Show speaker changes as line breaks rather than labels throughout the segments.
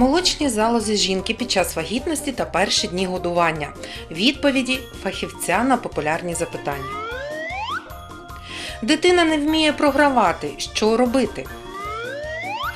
молочній залозі жінки під час вагітності та перші дні годування? Відповіді фахівця на популярні запитання. Дитина не вміє програвати. Що робити?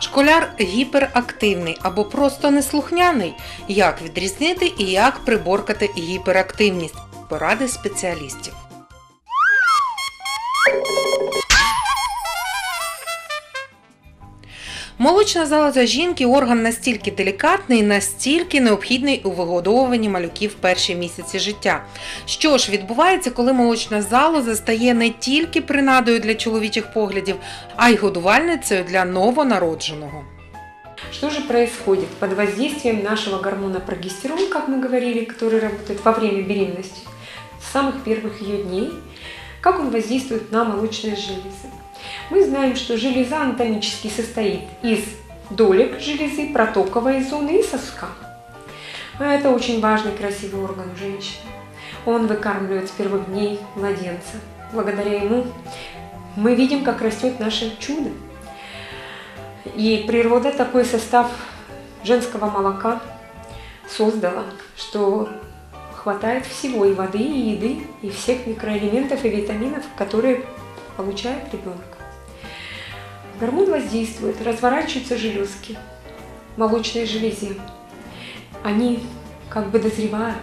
Школяр гіперактивний або просто неслухняний. Як відрізнити і як приборкати гіперактивність? Поради спеціалістів. Молочна залоза жінки орган настільки делікатний, настільки необхідний у вигодовуванні малюків в перші місяці життя. Що ж відбувається, коли молочна залоза стає не тільки принадою для чоловічих поглядів, а й годувальницею для новонародженого.
Что же происходит под воздействием нашего гормона прогестерон, как мы говорили, который работает во время беременности, с самых первых ее дней, как он воздействует на молочные железы? Мы знаем, что железа анатомически состоит из долек железы, протоковой зоны и соска. А Это очень важный красивый орган женщины. Он выкармливает с первых дней младенца. Благодаря ему мы видим, как растет наше чудо. И природа такой состав женского молока создала, что хватает всего и воды, и еды, и всех микроэлементов и витаминов, которые получает ребенок. Гормон воздействует, разворачиваются железки, молочные железе. Они как бы дозревают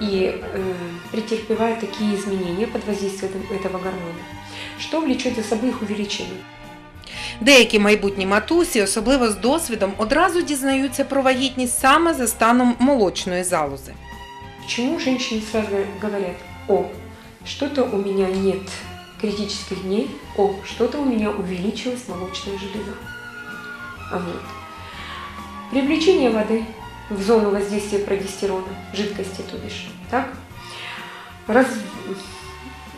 и э, претерпевают такие изменения под воздействием этого гормона, что влечет за собой их увеличение.
Деякі майбутні матусі, особливо з досвідом, одразу дізнаються про вагітність саме за станом молочної залози.
Почему женщины сразу говорят, о, что-то у меня нет Критических дней, о, что-то у меня увеличилась молочная железа. Вот. Привлечение воды в зону воздействия прогестерона, жидкости, то бишь, так? Раз-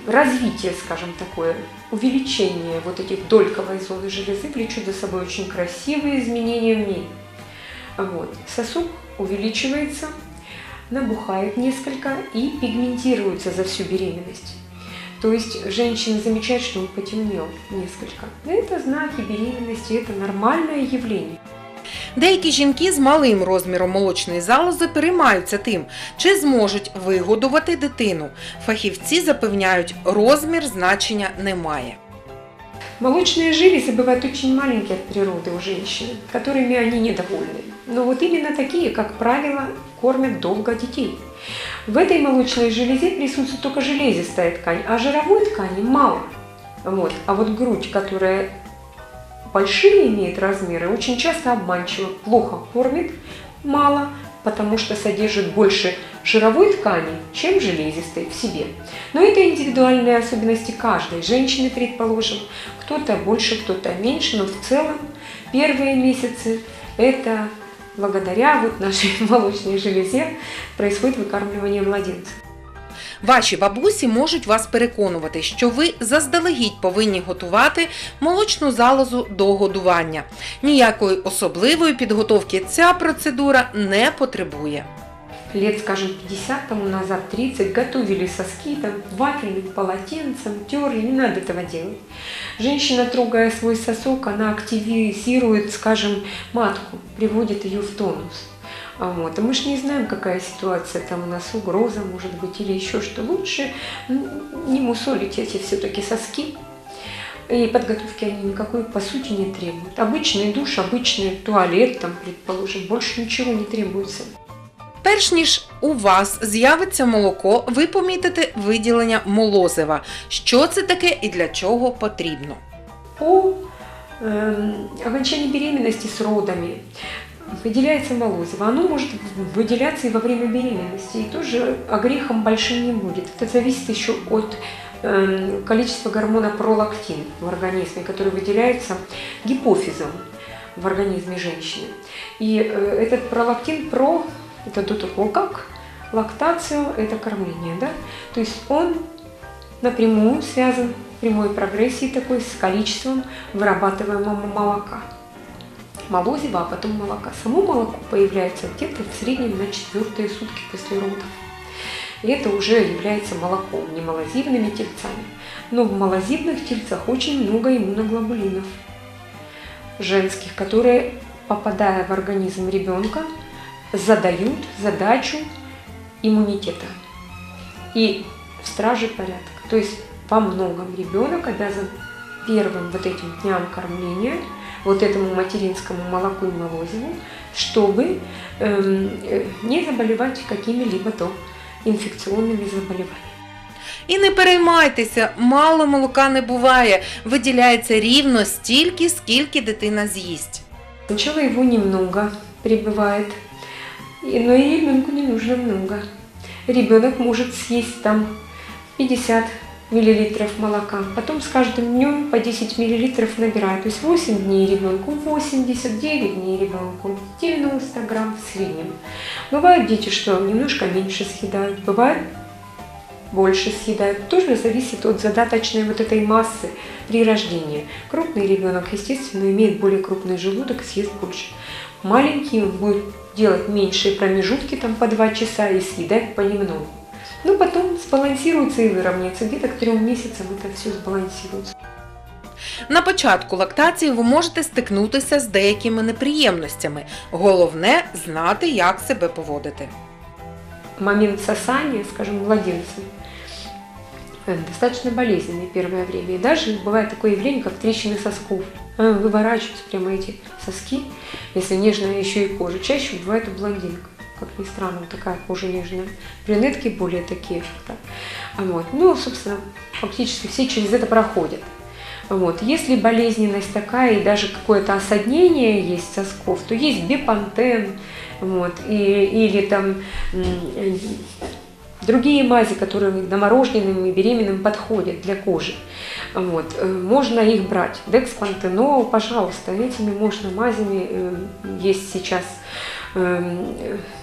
Развитие, скажем такое, увеличение вот этих дольковой зоны железы влечет за собой очень красивые изменения в ней. Вот. Сосуд увеличивается, набухает несколько и пигментируется за всю беременность. То есть женщина замечает, что он потемнел несколько. Это знаки беременности, это нормальное явление.
Деякі жінки з малим розміром молочної залози переймаються тим, чи зможуть вигодувати дитину. Фахівці запевняють, розмір значення не має.
Молочные железы бывают очень маленькие от природы у женщины, которыми они недовольны. Но вот именно такие, как правило, кормят долго детей. В этой молочной железе присутствует только железистая ткань, а жировой ткани мало. Вот. А вот грудь, которая большие имеет размеры, очень часто обманчиво, плохо кормит, мало, потому что содержит больше жировой ткани, чем железистой в себе. Но это индивидуальные особенности каждой женщины, предположим. Кто-то больше, кто-то меньше, но в целом первые месяцы это благодаря вот нашей молочной железе происходит выкармливание младенца.
Ваші бабусі можуть вас переконувати, що ви заздалегідь повинні готувати молочну залозу до годування. Ніякої особливої підготовки ця процедура не потребує.
Лет, скажем, 50 тому назад, 30, готовили соски там, вафельным полотенцем, терли, не надо этого делать. Женщина, трогая свой сосок, она активизирует, скажем, матку, приводит ее в тонус. А Вот. А мы же не знаем, какая ситуация там у нас, угроза, может быть, или еще что. Лучше м, не мусолить эти все-таки соски. И подготовки они никакой, по сути, не требуют. Обычный душ, обычный туалет, там, предположим, больше ничего не требуется.
Перш ніж у вас з'явиться молоко, ви помітите виділення молозива. Що це таке і для чого потрібно?
По эм, окончании беременности с родами выделяется молозиво. Оно может выделяться и во время беременности, и тоже огрехом большим не будет. Это зависит еще от эм, количества гормона пролактин в организме, который выделяется гипофизом в организме женщины. И э, этот пролактин про, это как, лактацию – это кормление, да? То есть он напрямую связан прямой прогрессией такой с количеством вырабатываемого молока. Молозива, а потом молока. Само молоко появляется где-то в среднем на четвертые сутки после родов. И это уже является молоком, не малозивными тельцами. Но в малозивных тельцах очень много иммуноглобулинов женских, которые попадая в организм ребенка, задают задачу иммунитета и в страже порядка. То есть во многом ребенок обязан первым вот этим дням кормления, вот этому материнскому молоку и молозиву, чтобы эм, э, не заболевать какими-либо то инфекционными заболеваниями.
І не переймайтеся, мало молока не буває, виділяється рівно стільки, скільки дитина з'їсть.
Сначала его немного прибывает, и- но и ребенку не нужно много. Ребенок может съесть там 50 миллилитров молока, потом с каждым днем по 10 миллилитров набирает. То есть 8 дней ребенку 80, 9 дней ребенку 90 грамм в среднем. Бывают дети, что немножко меньше съедают, бывает больше съедают. Тоже зависит от задаточной вот этой массы при рождении. Крупный ребенок, естественно, имеет более крупный желудок и съест больше. Маленький он будет делать меньшие промежутки, там по 2 часа, и съедать понемногу. Ну, потом сбалансируется и выровняется. Где-то к трем месяцам это все сбалансируется.
На початку лактації ви можете стикнутися з деякими неприємностями. Головне знати, як себе поводити.
момент сосания, скажем, младенцем, э, достаточно болезненный первое время. И даже бывает такое явление, как трещины сосков. А, Выворачиваются прямо эти соски, если нежная еще и кожа. Чаще бывает у блондинок. Как ни странно, такая кожа нежная. Брюнетки более такие. да. Вот. Ну, собственно, фактически все через это проходят. Вот. Если болезненность такая и даже какое-то осаднение есть сосков, то есть бепантен, вот, и, или там другие мази, которые новорожденным и беременным подходят для кожи. Вот, э, можно их брать. Декспантенол, пожалуйста, этими можно мазями. э, Есть сейчас эм,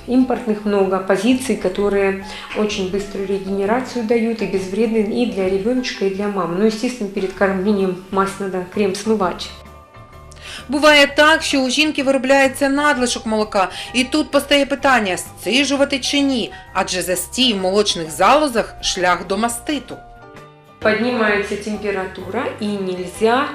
импортных много позиций, которые очень быструю регенерацию дают и безвредны и для ребеночка, и для мамы. Но, естественно, перед кормлением мазь надо крем смывать.
Буває так, що у жінки виробляється надлишок молока, і тут постає питання, сцижувати чи ні, адже застій в молочних залозах шлях до маститу.
Поднимается температура и нельзя,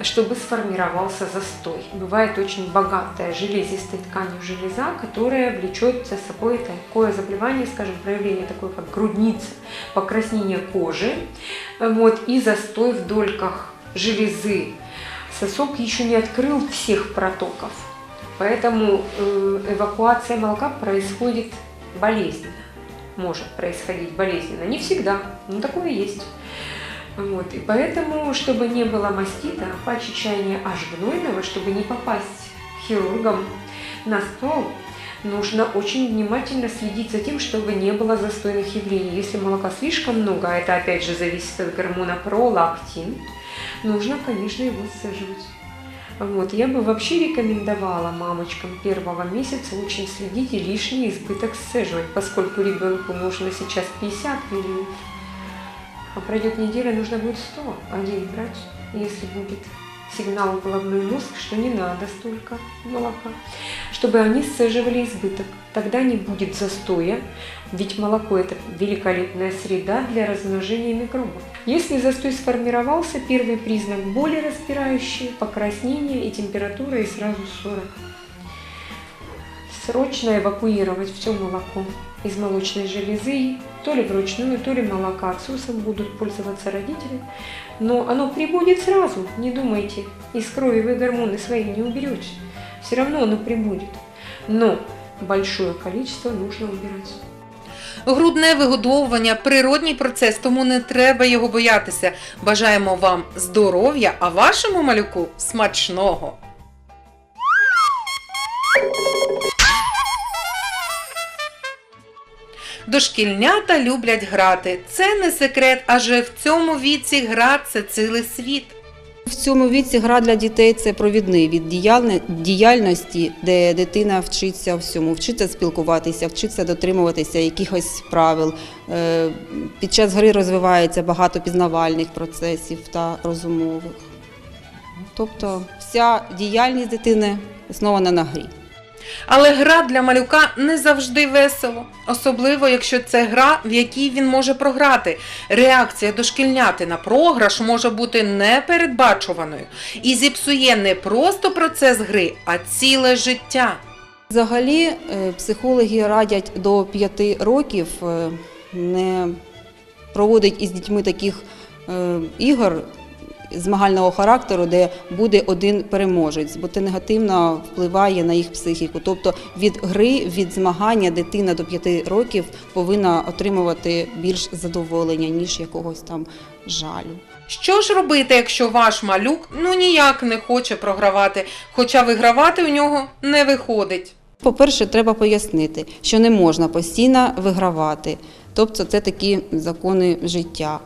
чтобы сформировался застой. Бывает очень богатая железистой тканью железа, которая влечет за собой такое заболевание, скажем, проявление такое, как грудница, покраснение кожи вот, и застой в дольках железы. Сосок еще не открыл всех протоков, поэтому э, эвакуация молока происходит болезненно. Может происходить болезненно. Не всегда, но такое есть. Вот, и поэтому, чтобы не было мастита, паче чаяния аж гнойного, чтобы не попасть хирургам на стол, нужно очень внимательно следить за тем, чтобы не было застойных явлений. Если молока слишком много, а это опять же зависит от гормона пролактин, нужно, конечно, его сцеживать. Вот, я бы вообще рекомендовала мамочкам первого месяца очень следить и лишний избыток сцеживать, поскольку ребенку нужно сейчас 50 миллилитров, а пройдет неделя, нужно будет 100 один брать, если будет сигнал в головной мозг, что не надо столько молока, чтобы они сцеживали избыток. Тогда не будет застоя, ведь молоко это великолепная среда для размножения микробов. Если застой сформировался, первый признак боли распирающие, покраснение и температура и сразу 40. Срочно эвакуировать все молоко из молочной железы, то ли вручную, то ли молокоотсосом будут пользоваться родители. Но оно прибудет сразу, не думайте, из крови вы гормоны свои не уберете. Все равно оно прибудет. Но большое количество нужно убирать.
Грудне вигодовування природній процес, тому не треба його боятися. Бажаємо вам здоров'я, а вашому малюку смачного. Дошкільнята люблять грати. Це не секрет, адже в цьому віці гра це цілий світ.
В цьому віці гра для дітей це провідний від діяльності, де дитина вчиться всьому, вчиться спілкуватися, вчиться дотримуватися якихось правил. Е, Під час гри розвивається багато пізнавальних процесів та розумових. Тобто вся діяльність дитини основана на грі.
Але гра для малюка не завжди весело, особливо якщо це гра, в якій він може програти. Реакція дошкільняти на програш може бути непередбачуваною і зіпсує не просто процес гри, а ціле життя.
Взагалі, е, психологи радять до 5 років е, не проводити із дітьми таких е, ігор змагального характеру, де буде один переможець, бо це негативно впливає на їх психіку. Тобто від гри, від змагання дитина до 5 років повинна отримувати більш задоволення, ніж якогось там жалю.
Що ж робити, якщо ваш малюк ну ніяк не хоче програвати, хоча вигравати у нього не виходить?
По-перше, треба пояснити, що не можна постійно вигравати. Тобто це такі закони життя.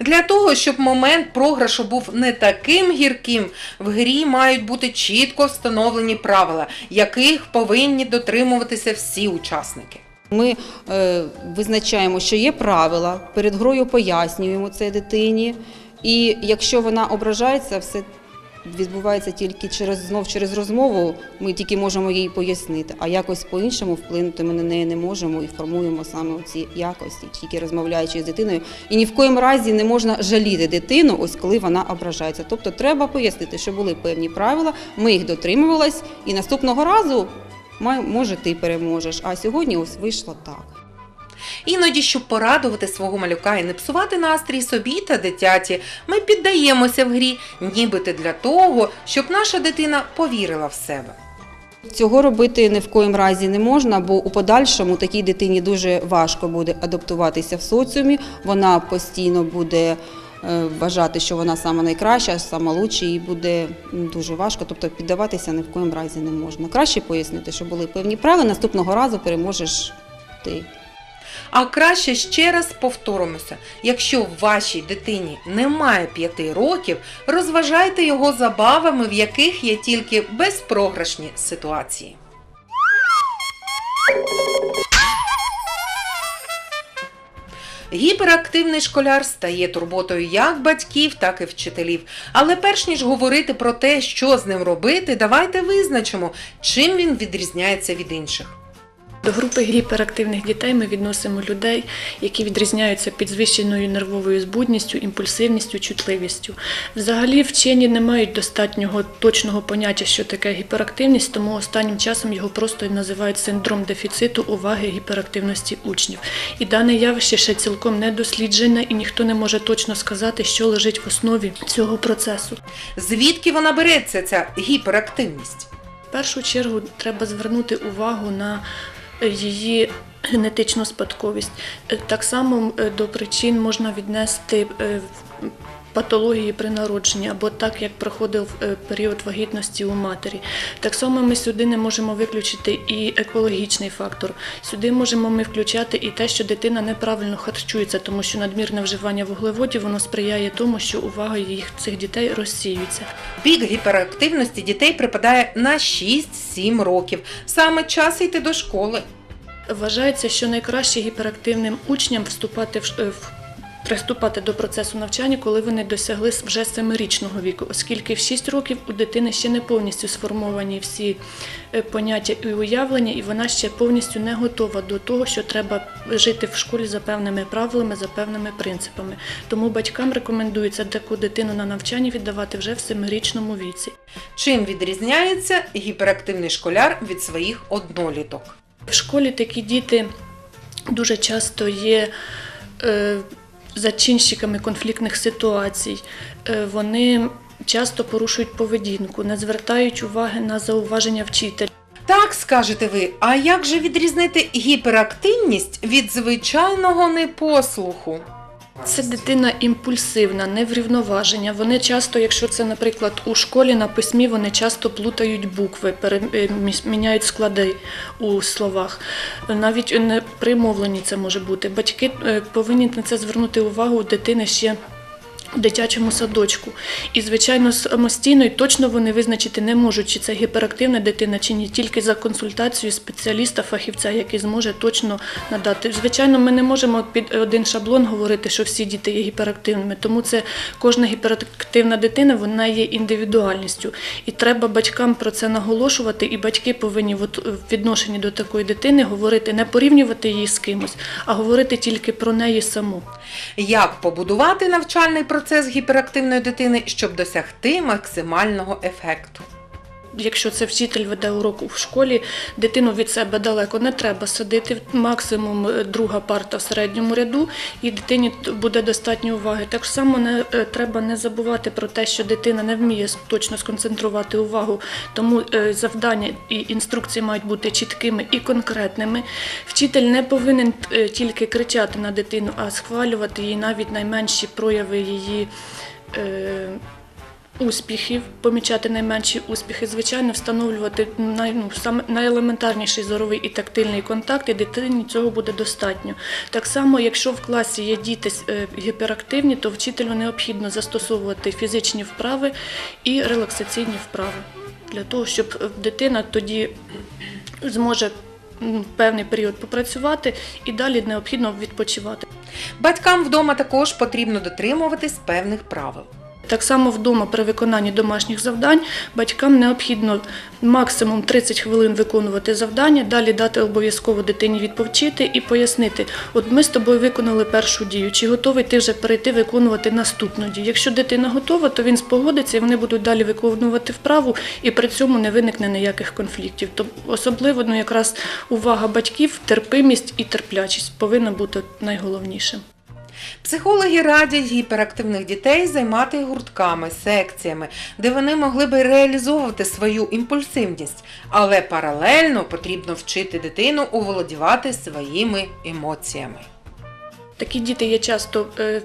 Для того, щоб момент програшу був не таким гірким, в грі мають бути чітко встановлені правила, яких повинні дотримуватися всі учасники.
Ми е, визначаємо, що є правила, перед грою пояснюємо це дитині. І якщо вона ображається, все відбувається тільки через знов через розмову. Ми тільки можемо їй пояснити, а якось по-іншому вплинути ми на неї не можемо і формуємо саме ці якості, тільки розмовляючи з дитиною. І ні в коєму разі не можна жаліти дитину, ось коли вона ображається. Тобто треба пояснити, що були певні правила, ми їх дотримувались, і наступного разу. Може, ти переможеш, а сьогодні ось вийшло так.
Іноді, щоб порадувати свого малюка і не псувати настрій собі та дитяті, ми піддаємося в грі, нібито для того, щоб наша дитина повірила в себе.
Цього робити ні в коїм разі не можна, бо у подальшому такій дитині дуже важко буде адаптуватися в соціумі. Вона постійно буде е, вважати, що вона сама найкраща, сама лучша, і буде дуже важко. Тобто піддаватися ні в коїм разі не можна. Краще пояснити, що були певні правила. Наступного разу переможеш ти.
А краще ще раз повторимося: якщо в вашій дитині немає п'яти років, розважайте його забавами, в яких є тільки безпрограшні ситуації. Гіперактивний школяр стає турботою як батьків, так і вчителів. Але перш ніж говорити про те, що з ним робити, давайте визначимо, чим він відрізняється від інших.
До групи гіперактивних дітей ми відносимо людей, які відрізняються підвищеною нервовою збудністю, імпульсивністю, чутливістю. Взагалі вчені не мають достатнього точного поняття, що таке гіперактивність, тому останнім часом його просто називають синдром дефіциту уваги гіперактивності учнів. І дане явище ще цілком не досліджене, і ніхто не може точно сказати, що лежить в основі цього процесу.
Звідки вона береться, ця гіперактивність?
В першу чергу треба звернути увагу на її генетичну спадковість. Е, Так само е, до причин можна віднести е, патології при народженні або так, як проходив е, період вагітності у матері. Так само ми сюди не можемо виключити і екологічний фактор. Сюди можемо ми включати і те, що дитина неправильно харчується, тому що надмірне вживання вуглеводів воно сприяє тому, що увага їх цих дітей розсіюється.
Пік гіперактивності дітей припадає на 6-7 років. Саме час йти до школи.
Вважається, що найкраще гіперактивним учням вступати в, е, в приступати до процесу навчання, коли вони досягли вже семирічного віку, оскільки в 6 років у дитини ще не повністю сформовані всі е, поняття і уявлення, і вона ще повністю не готова до того, що треба жити в школі за певними правилами, за певними принципами. Тому батькам рекомендується таку дитину на навчання віддавати вже в семирічному віці.
Чим відрізняється гіперактивний школяр від своїх одноліток?
В школі такі діти дуже часто є е, зачинщиками конфліктних ситуацій. Е, вони часто порушують поведінку, не звертають уваги на зауваження вчителя.
Так, скажете ви, а як же відрізнити гіперактивність від звичайного непослуху?
Це дитина імпульсивна, неврівноваження. Вони часто, якщо це, наприклад, у школі на письмі, вони часто плутають букви, міняють склади у словах. Навіть при мовленні це може бути. Батьки е, повинні на це звернути увагу у дитини ще. Дитячому садочку. І, звичайно, самостійно і точно вони визначити не можуть, чи це гіперактивна дитина, чи ні, тільки за консультацією спеціаліста, фахівця, який зможе точно надати. Звичайно, ми не можемо під один шаблон говорити, що всі діти є гіперактивними, тому це кожна гіперактивна дитина вона є індивідуальністю. І треба батькам про це наголошувати, і батьки повинні в відношенні до такої дитини говорити, не порівнювати її з кимось, а говорити тільки про неї саму.
Як побудувати навчальний процес гіперактивної дитини, щоб досягти максимального ефекту?
Якщо це вчитель веде урок в школі, дитину від себе далеко не треба садити, максимум е, друга парта в середньому ряду, і дитині буде достатньо уваги. Так само не е, треба не забувати про те, що дитина не вміє точно сконцентрувати увагу, тому е, завдання і інструкції мають бути чіткими і конкретними. Вчитель не повинен тільки кричати на дитину, а схвалювати її навіть найменші прояви її. Успіхів, помічати найменші успіхи, звичайно, встановлювати най, ну, саме найелементарніший зоровий і тактильний контакт, і дитині цього буде достатньо. Так само, якщо в класі є діти е, гіперактивні, то вчителю необхідно застосовувати фізичні вправи і релаксаційні вправи для того, щоб е, дитина тоді зможе певний період попрацювати і далі необхідно відпочивати.
Батькам вдома також потрібно дотримуватись певних правил.
Так само вдома при виконанні домашніх завдань батькам необхідно максимум 30 хвилин виконувати завдання, далі дати обов'язково дитині відпочити і пояснити: от ми з тобою виконали першу дію, чи готовий ти вже перейти виконувати наступну дію. Якщо дитина готова, то він спогодиться і вони будуть далі виконувати вправу, і при цьому не виникне ніяких конфліктів. То особливо ну, якраз увага батьків, терпимість і терплячість повинна бути найголовнішим.
Психологи радять гіперактивних дітей займати гуртками, секціями, де вони могли би реалізовувати свою імпульсивність, але паралельно потрібно вчити дитину оволодівати своїми емоціями.
Такі діти є часто е,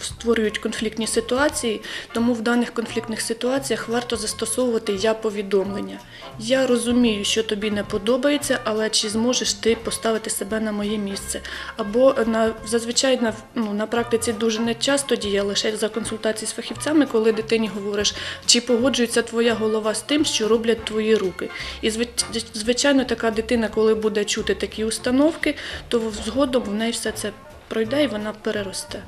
створюють конфліктні ситуації, тому в даних конфліктних ситуаціях варто застосовувати я повідомлення. Я розумію, що тобі не подобається, але чи зможеш ти поставити себе на моє місце? Або на зазвичай на, ну, на практиці дуже не часто діє, лише за консультації з фахівцями, коли дитині говориш, чи погоджується твоя голова з тим, що роблять твої руки. І звич- звичайно, така дитина, коли буде чути такі установки, то згодом в неї все це пройде і вона переросте.